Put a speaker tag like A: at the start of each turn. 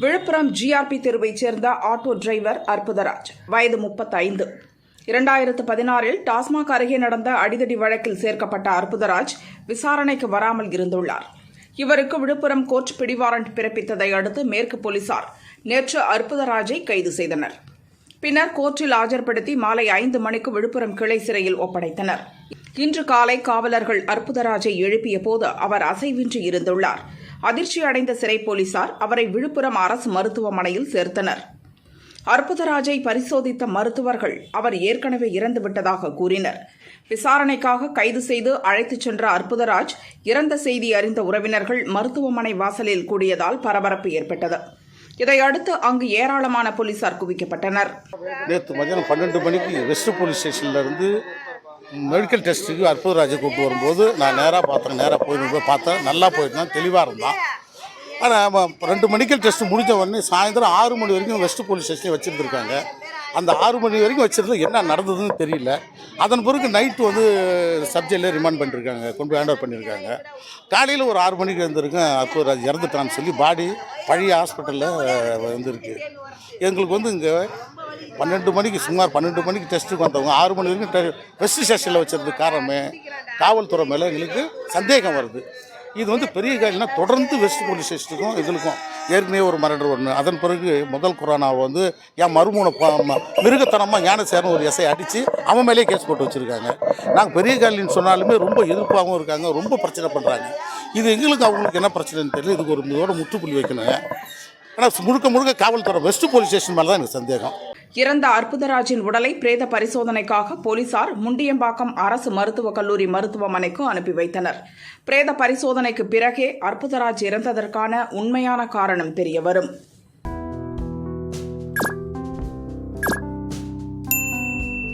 A: Villupuram GRB தெருவைச் சேர்ந்த auto driver Arputharaj. வயது முப்பத்தைந்து. இரண்டாயிரத்து பதினாறில் டாஸ்மாக் அருகே நடந்த அடிதடி வழக்கில் சேர்க்கப்பட்ட அற்புதராஜ் விசாரணைக்கு வராமல் இருந்துள்ளார். இவருக்கு விழுப்புரம் கோர்ட் பிடிவாரண்ட் பிறப்பித்ததை அடுத்து மேற்கு போலீசார் நேற்று அற்புதராஜை கைது செய்தனர். பின்னர் கோர்ட்டில் ஆஜர்படுத்தி மாலை ஐந்து மணிக்கு விழுப்புரம் கிளை சிறையில் ஒப்படைத்தனர். இன்று காலை காவலர்கள் அற்புதராஜை எழுப்பிய போது அவர் அசைவின்றி இருந்துள்ளார். அதிர்ச்சி அடைந்த சிறை போலீசார் அவரை விழுப்புரம் அரசு மருத்துவமனையில் சேர்த்தனர். அற்புதராஜை பரிசோதித்த மருத்துவர்கள் அவர் ஏற்கனவே இறந்துவிட்டதாக கூறினர். விசாரணைக்காக கைது செய்து அழைத்துச் சென்ற அற்புதராஜ் இறந்த செய்தி அறிந்த உறவினர்கள் மருத்துவமனை வாசலில் கூடியதால் பரபரப்பு ஏற்பட்டது. இதையடுத்து அங்கு ஏராளமான போலீசார் குவிக்கப்பட்டனர்.
B: நேற்று மதியானம் பன்னெண்டு மணிக்கு வெஸ்ட் போலீஸ் ஸ்டேஷன்ல இருந்து மெடிக்கல் டெஸ்ட்டுக்கு அற்புதராஜை கூப்பிட்டு வரும்போது நான் நேராக பார்த்தேன் நேராக போய் போய் பார்த்தேன். நல்லா போயிருந்தேன் தெளிவாக இருந்தான். ஆனால் ரெண்டு மெடிக்கல் டெஸ்ட் முடிஞ்ச உடனே சாயந்தரம் ஆறு மணி வரைக்கும் வெஸ்ட் போலீஸ் ஸ்டேஷனே வச்சுருந்துருக்காங்க. அந்த ஆறு மணி வரைக்கும் வச்சிருந்தது என்ன நடந்ததுன்னு தெரியல. அதன் பிறகு நைட்டு வந்து சப்ஜெக்டில் ரிமாண்ட் பண்ணியிருக்காங்க கொண்டு போய் ஹேண்ட் பண்ணியிருக்காங்க காலையில் ஒரு ஆறு மணிக்கு வந்திருக்கேன். அது இறந்துட்டான்னு சொல்லி பாடி பழைய ஹாஸ்பிட்டலில் வந்திருக்கு. எங்களுக்கு வந்து இங்கே பன்னெண்டு மணிக்கு சுமார் பன்னெண்டு மணிக்கு டெஸ்ட்டுக்கு வந்தவங்க. ஆறு மணி வரைக்கும் டெ- ஸ்டேஷனில் வச்சிருந்த காரணமே காவல்துறை மேலே எங்களுக்கு சந்தேகம் வருது. இது வந்து பெரிய காயில்னா தொடர்ந்து வெஸ்ட் போலீஸ் ஸ்டேஷனுக்கும் எங்களுக்கும் ஏற்கனவே ஒரு மரடர் ஒன்று அதன் பிறகு முதல் குரானாவை வந்து என் மறுமூண மிருகத்தனமாக ஞானசேரன் ஒரு எஸ்ஐ அடித்து அவன் மேலேயே கேஸ் போட்டு வச்சுருக்காங்க. நாங்கள் பெரிய காலின்னு சொன்னாலுமே ரொம்ப எதிர்ப்பாகவும் இருக்காங்க ரொம்ப பிரச்சனை பண்ணுறாங்க இது எங்களுக்கு அவங்களுக்கு என்ன பிரச்சனைன்னு தெரியல. இதுக்கு ஒரு இதோட முற்றுப்புள்ளி வைக்கணும். ஆனால் முழுக்க முழுக்க காவல்துறை வெஸ்ட் போலீஸ் ஸ்டேஷன் மேலே தான் எனக்கு சந்தேகம்.
A: இறந்த அற்புதராஜின் உடலை பிரேத பரிசோதனைக்காக போலீசார் முண்டியம்பாக்கம் அரசு மருத்துவக் கல்லூரி மருத்துவமனைக்கு அனுப்பி வைத்தனர். பிரேத பரிசோதனைக்கு பிறகே அற்புதராஜ் இறந்ததற்கான உண்மையான காரணம் தெரியவரும்.